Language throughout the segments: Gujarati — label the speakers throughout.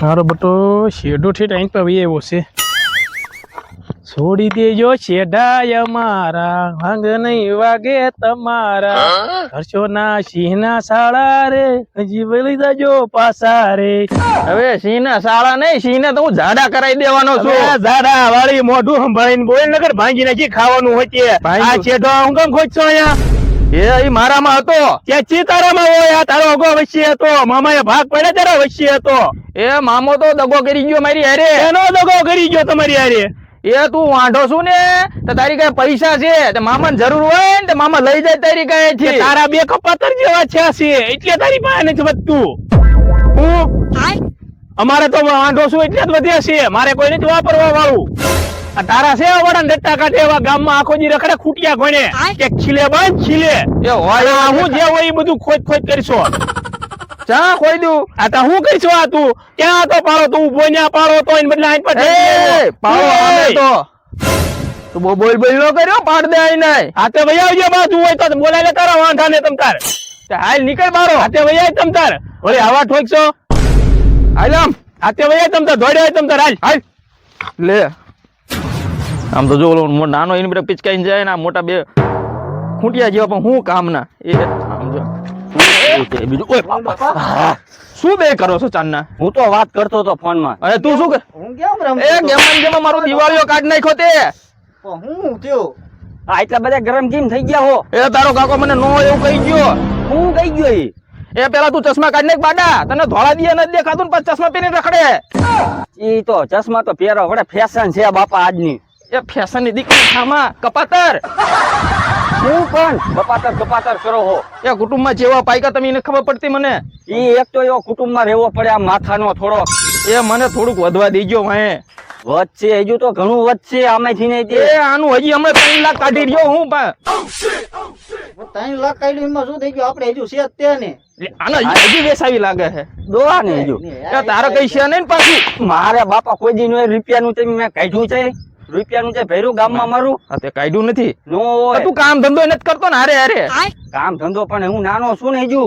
Speaker 1: મારો બટો શેઢો ઠેઠ અહીં પર આવ્યો છે. છોડી દેજો શેઢાય મારા ભાંગ નહીં વાગે તમારા. હર્ષોના સિંહના શાળા રે હજી વળી જજો પાછા રે.
Speaker 2: હવે સિંહ ના શાળા નહીં સિંહ ને તો હું ઝાડા કરાવી દેવાનો છું.
Speaker 1: ઝાડા વાળી મોઢું સંભાળીને બોલ નગર ભાંગી નાખી ખાવાનું હોય છે. આ શેઢો હું કેમ ખોજશો અહીંયા?
Speaker 2: એ મારામાં હતો.
Speaker 1: ત્યાં ચિતારામાં હોય આ તારો અગો વચ્ચે હતો. મામાએ ભાગ પડ્યા તારા વચ્ચે હતો.
Speaker 2: એ મામો તો દગો કરી ગયો મારી હારે.
Speaker 1: એનો દગો કરી ગયો તમારી હારે.
Speaker 2: એ તું વાંઢો છું ને તો તારી કઈ પૈસા છે? તે મામા જરૂર હોય ને તો મામા લઈ જાય તારી કઈ છે
Speaker 1: તારા બે કપાતર જેવા છે છે એટલે તારી પાસે નથી વધતું. હું? અમારે તો વાંઢો છું એટલે જ વધ્યા છે. મારે કોઈ નથી વાપરવા વાળું. તારા છે વડા ડટ્ટા કાઢે એવા ગામમાં આખો જી રખડે ખૂટિયા ગણે. કે ખીલે બંધ ખીલે.
Speaker 2: એ હોય
Speaker 1: આ હું જે હોય એ બધું ખોજ ખોજ કરશો.
Speaker 2: ચા ખોઈ દઉં.
Speaker 1: આ તો હું કરશો આ તું? ક્યાં તો પાડો? તું ઊભો ન્યા પાડો તો એને બદલે આઈ પર
Speaker 2: પાડો આમે તો. તું બો બોલ બોલ નો કર્યો? પાડ દે આઈ નહીં
Speaker 1: આ તે વહી આવજો બાજુ હોય તો બોલાય લે તારા વાંધા ને તમ તાર.
Speaker 2: તે હાલ નીકળ બારો.
Speaker 1: આ તે આય તમ તાર. ઓરે આવા ઠોકશો.
Speaker 2: હાલ આમ.
Speaker 1: આ તે આય તમ તાર આય તમ તાર હાલ.
Speaker 2: હાલ. લે. આમ તો જો ઓલો નાનો એની બધા પિચકાઈને જાય ને આ મોટા બે ખૂંટિયા જેવા પણ હું કામના? એ સમજો બીજું ઓય બાપા. શું બે કરો છો ચાંદના?
Speaker 3: હું તો વાત કરતો હતો ફોનમાં
Speaker 2: અરે તું શું કર
Speaker 3: હું કેમ
Speaker 2: એ મારું દિવાળીઓ કાઢ નાખ્યો તે.
Speaker 3: હું થયું? આ એટલા બધા ગરમ કેમ થઈ ગયા હો.
Speaker 2: એ તારો કાકો મને નો એવું કહી ગયો.
Speaker 3: હું કઈ ગયો
Speaker 2: એ. પેલા તું ચશ્મા કાઢ નાખ બાડા. તને ધોળા દિયા નથી દેખાતું ને પછી ચશ્મા પહેરીને રખડે.
Speaker 3: ઈ તો ચશ્મા તો પહેરો વડે ફેશન છે બાપા આજની.
Speaker 2: એ ફેશનની દીકરી ખામાં કપાતર.
Speaker 3: હું પણ કપાતર કપાતર કરો હો.
Speaker 2: એ કુટુંબમાં જેવા પાયકા તમે એને ખબર પડતી મને?
Speaker 3: ઈ એક તો એવો કુટુંબમાં રહેવો પડે આ માથાનો થોડો
Speaker 2: એ મને થોડુંક વધવા દેજો વાહે
Speaker 3: વધશે હજુ તો ઘણું વધશે આમાંથી નહીં
Speaker 2: એ આનું હજી હમણાં ત્રણ લાખ કાઢી રહ્યો હું પણ
Speaker 4: ત્રણ લાખ કાઢ્યું એમાં શું થઈ ગયું? આપણે હજુ છે જ તે ને
Speaker 2: હજી વેસાવી લાગે છે.
Speaker 3: દોવા ને હજુ
Speaker 2: તારે કઈ છે નહીં ને પાછું?
Speaker 3: મારે બાપા કોઈ દી નો રૂપિયાનું તે મેં કાઢ્યું છે. રૂપિયાનું છે ભેરું ગામમાં મારું
Speaker 2: તે કાઢ્યું નથી.
Speaker 3: નો હોય
Speaker 2: તું કામ ધંધો નથી કરતો ને હારે હારે.
Speaker 3: કામ ધંધો પણ હું નાનો છું ને હજુ.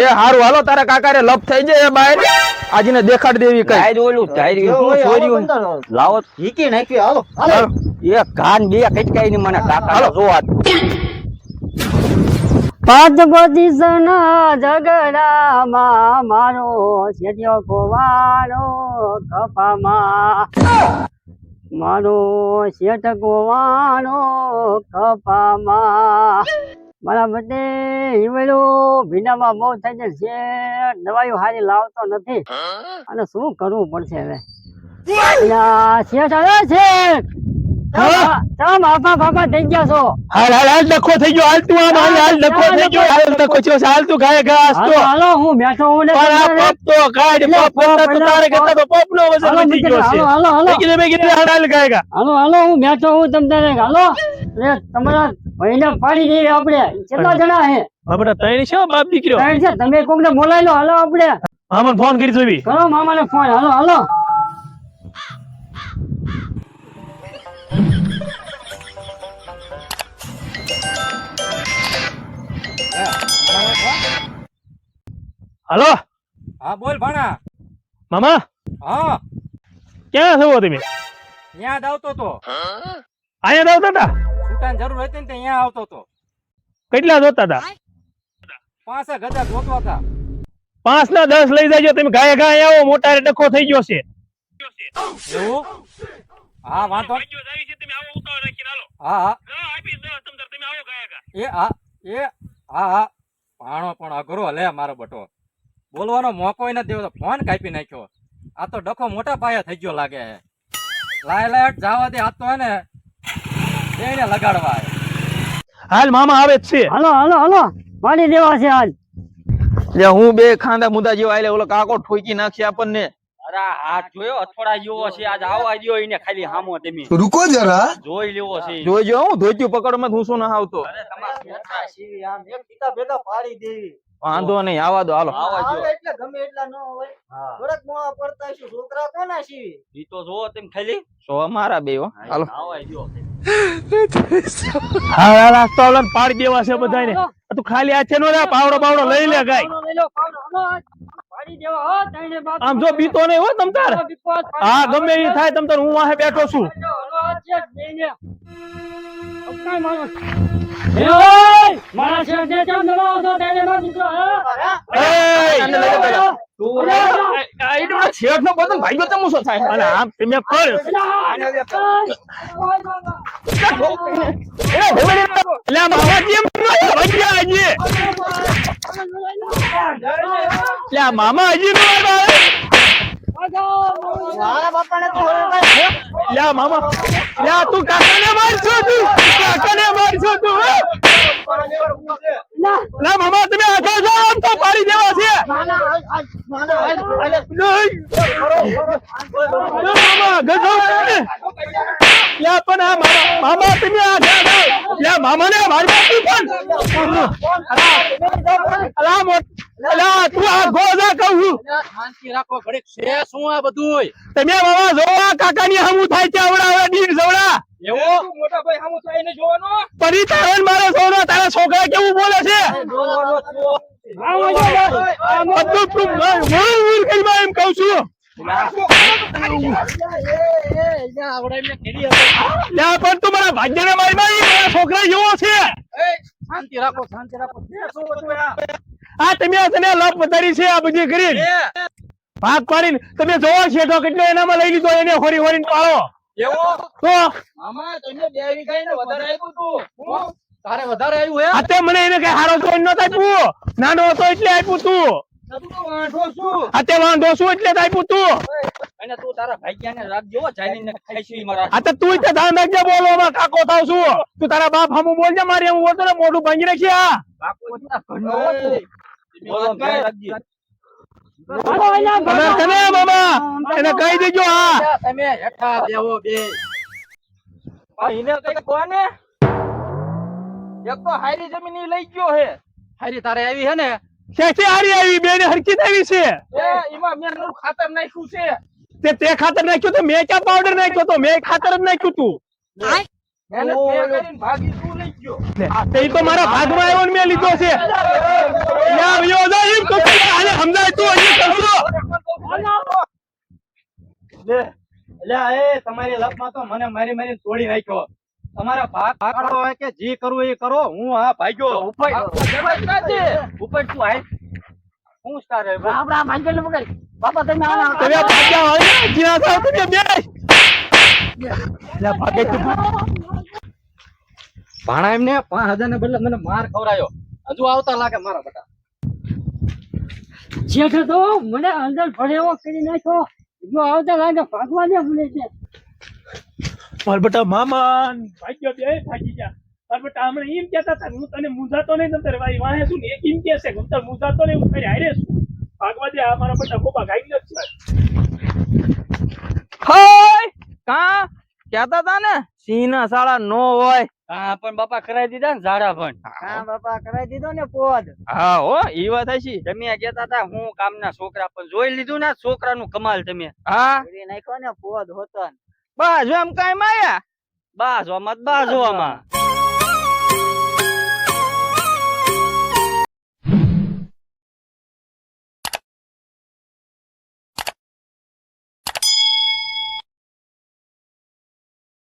Speaker 2: એ હારું હાલો તારા કાકારે લપ થઈ જાય બાય. આજને દેખાડ દેવી કઈ.
Speaker 3: આજ ઓલું ધાર્યું
Speaker 4: જો હાલો
Speaker 3: લાવો.
Speaker 4: હીકી નાખી હાલો. હાલો.
Speaker 3: હાલો. એક બે કટકાઈ ને મને કાકા
Speaker 2: હાલો.
Speaker 3: જોવા
Speaker 5: પાંચ પોઝિશનના ઝઘડામાં મારો છેડ્યો ગોવાળો કપામાં. મારો શેઠ ગોવાનો કપામાં. મારા બધે હિવેલો ભીનામાં બહુ થઈ જાય છે. દવાઈઓ હારી લાવતો નથી. અને શું કરવું પડશે હવે? શેઠ આવે છે. થઈ ગયા છો.
Speaker 1: હાલ હાલ હાલ ડખો થઈ ગયો હાલ તું આમ હાલ હાલ ડખો થઈ ગયો હાલ ડખો છે હાલ તું ગાય ઘાસ તો.
Speaker 5: હાલો હું બેઠો હું ને
Speaker 1: પણ આ
Speaker 5: તમને-
Speaker 1: તો કાઢ પપ તો તારે કરતા તો પપ નો વજન
Speaker 5: હાલો
Speaker 1: વધી ગયો છે
Speaker 5: હાલો હાલો હાલો
Speaker 1: મેં કીધું મેં કીધું હાલ હાલ ગાય ઘા.
Speaker 5: હાલો હાલો હું બેઠો હું તમને હાલો. રે તમારા ભાઈને પાડી દઈએ આપણે. કેટલા જણા હે?
Speaker 1: આપણે બેટા છે બાપ દીકરો
Speaker 5: ત્રણ છે તમે કોક ને બોલાવી લો હાલો આપણે.
Speaker 1: મામાને ફોન કરી જોવી
Speaker 5: કરો મામાને ફોન હાલો હાલો.
Speaker 1: હાલો?
Speaker 6: હા બોલ ભાણા.
Speaker 1: મામા?
Speaker 6: હા.
Speaker 1: ક્યાં છો તમે?
Speaker 6: ત્યાં જ આવતો તો.
Speaker 1: અહીંયા જ આવતા હતા?
Speaker 6: છૂટાની જરૂર હતી ને ત્યાં આવતો તો.
Speaker 1: કેટલા જોતા હતા?
Speaker 6: પાંચે ગજા ગોતવા હતા.
Speaker 1: પાંચ ના દસ લઈ જાજો તમે ગાય ગાય આવો મોટા રે ડખો થઈ ગયો છે.
Speaker 6: એવું? હા વાંધો હા હા. એ હા એ હા હા. ભાણો પણ અઘરો લે મારો બટો. બોલવાનો મોકો નથી ફોન કાપી નાખ્યો. આ તો ડખો મોટા પાયા થઈ ગયો લાગે લાય લાયટ જવા દે આ ને એને લગાડવા
Speaker 1: હાલ મામા આવે છે.
Speaker 5: હાલો હાલો હાલો. પાણી દેવા છે હાલ.
Speaker 2: લે હું બે ખાંદા મુદા જેવા આલે ઓલો કાકો ઠોકી નાખી આપણને.
Speaker 3: અરે હાથ જોયો અથોડા જેવો છે. આજ આવો આજો એને ખાલી હામો તમે.
Speaker 7: રૂકો જરા.
Speaker 3: જોઈ લેવો છે.
Speaker 2: જોઈ જો હું ધોત્યું પકડમાં માં શું ના આવતો
Speaker 3: અરે તમારા
Speaker 4: આમ એક પિતા ભેગા પાડી દેવી.
Speaker 2: વાંધો નહીં આવા દો હાલો.
Speaker 4: એટલે ગમે એટલા ન હોય
Speaker 3: હા
Speaker 4: થોડાક મોડા પડતા છે છોકરા કોના સીવી
Speaker 3: ઈ તો જોવો તેમ ખાલી
Speaker 2: સો અમારા બે હો હાલો
Speaker 3: આવા જો
Speaker 1: હા હાલ આ તો ઓલાને પાડી દેવા છે બધાને તું ખાલી હાથે નો રે પાવડો બાવડો લઈ લે ગાય આમ જો બીતો નહીં હો તમ તાર હા ગમે એ થાય તમતાર હું વાહે બેઠો છું.
Speaker 5: મારા તેને હે?
Speaker 1: એય! આ થાય. અને આમ તમે એ ભોગડી લે મામા કેમ ભાગ્યા આજે. લે મામા હજી નો લે મામા લે તું કાકાને મારશો તું. કાકાને મારશો તું લે મામા તમે આખા છો આમ તો પાડી દેવા છે. મામા ગજો યા પણ આ મામા મામા તમે આખા યા મામાને મારવા તું પણ અલા મોટ અલા તું આ ગોજા કહું
Speaker 6: શાંતિ રાખો ઘડીક છે શું આ બધું
Speaker 1: તમે મામા જોવા કાકાની હમું થાય છે આવડા ડીર જવડા.
Speaker 6: એવું? મોટા ભાઈ સામું થાય એને જોવાનો?
Speaker 1: પરી તારો મારો સોનો તારા છોકરા કેવું બોલે છે? બધું તું કરી. એમ છું. પણ તું મારા ભાગ્યને મારી મારી મારા છોકરા જેવો છે.
Speaker 6: શાંતિ રાખો શાંતિ રાખો. છે શું બધું આ?
Speaker 1: આ તમે તને લપ વધારી છે આ બધી કરી ભાગ પાડીને તમે જોવો શેઠો કેટલો એનામાં લઈ લીધો એને હોરી હોરીને પાડો.
Speaker 6: એવું?
Speaker 1: તો
Speaker 6: આમાં તમે બે વીઘાઈને વધારે આપ્યું તું. તારે વધારે આવ્યું હે?
Speaker 1: આ મને એને કઈ હારો જોઈને નતો આપ્યું. નાનો હતો એટલે આપ્યું તું.
Speaker 6: છું.
Speaker 1: એટલે આપ્યું
Speaker 6: અને તારા ભાગ્યાને રાખજો હો, જાણીને મારા
Speaker 1: આ તો તું તે ધ્યાન રાખજે બોલવામાં કાકો થાવ છું. તું તારા બાપ હમું બોલજે મારે હું ને મોઢું ભાંગી રાખી આ
Speaker 6: તું. રાખજે.
Speaker 1: તમે એને કહી દેજો હા.
Speaker 6: તમે હેઠા બેહો બે. આ કઈ કોને એક તો હારી જમીન લઈ ગયો હે. હારી તારે આવી હે ને?
Speaker 1: ક્યાંથી હારી આવી? બેન હરકી આવી છે.
Speaker 6: એ એમાં મેં નવું ખાતર નાખ્યું છે.
Speaker 1: તે તે ખાતર નાખ્યું તો મેં ક્યાં પાવડર નાખ્યો તો? મેં ખાતર જ નાખ્યું તું.
Speaker 6: મહેનત કરીને ભાગી તું લઈ ગયો.
Speaker 1: તે મારા ભાગમાં આવ્યો ને મેં લીધો છે. યા વિયો જા એમ કહું આને સમજાય તું હજી કરશો
Speaker 6: એટલે એ તમારી લપમાં તો મને મારી મારી તોડી નાખ્યો. તમારા ભાગ ભાગડો હોય કે જે કરવું એ કરો હું હા ભાગ્યો. ઉપર ઉપર તું હાલ હું સ્ટાર હે બોલ.
Speaker 5: આપણા ભાગ્યને પકડ. બાપા તમે આના
Speaker 1: તમે ભાગ્યા હોય ને જ્યાં તમે બે. લે, ભાગે તું.
Speaker 6: ભાણા એમને પાંચ હજાર ને બદલે મને માર ખવડાયો. હજુ આવતા લાગે મારા બટા
Speaker 5: શેઠ તો મને અંદર ભરેવો કરી નાખ્યો. જો આવતા લાગે ભાગવા દે મને છે.
Speaker 1: મારા બેટા મામા. ભાગ્યો બે ભાગી ગયા. મારા બેટા હમણાં એમ કહેતા હતા હું તને મૂંઝાતો નહીં તને ભાઈ વાહી વાહે શું ને એક એમ કહે છે ગમતર મૂંઝાતો નહીં હું તારી હારે છું. ભાગવા દે આ મારા બેટા ખોબા ગાઈ જ છે.
Speaker 2: હોય! કા? કહેતા તા ને સિંહ ના શાળા નો હોય.
Speaker 3: હા પણ બાપા કરાવી દીધા ને ઝાડા પણ.
Speaker 4: હા બાપા કરાવી દીધો ને પોદ.
Speaker 2: હા હો ઈ વાત હશે.
Speaker 3: તમે કેતા હતા હું કામના છોકરા પણ જોઈ લીધું ને છોકરાનું કમાલ તમે.
Speaker 2: હા?
Speaker 4: નાખ્યો ને પોદ હોતો.
Speaker 2: બસ એમ કાઈ માયા?
Speaker 3: બાજવામાં જ બાજવામાં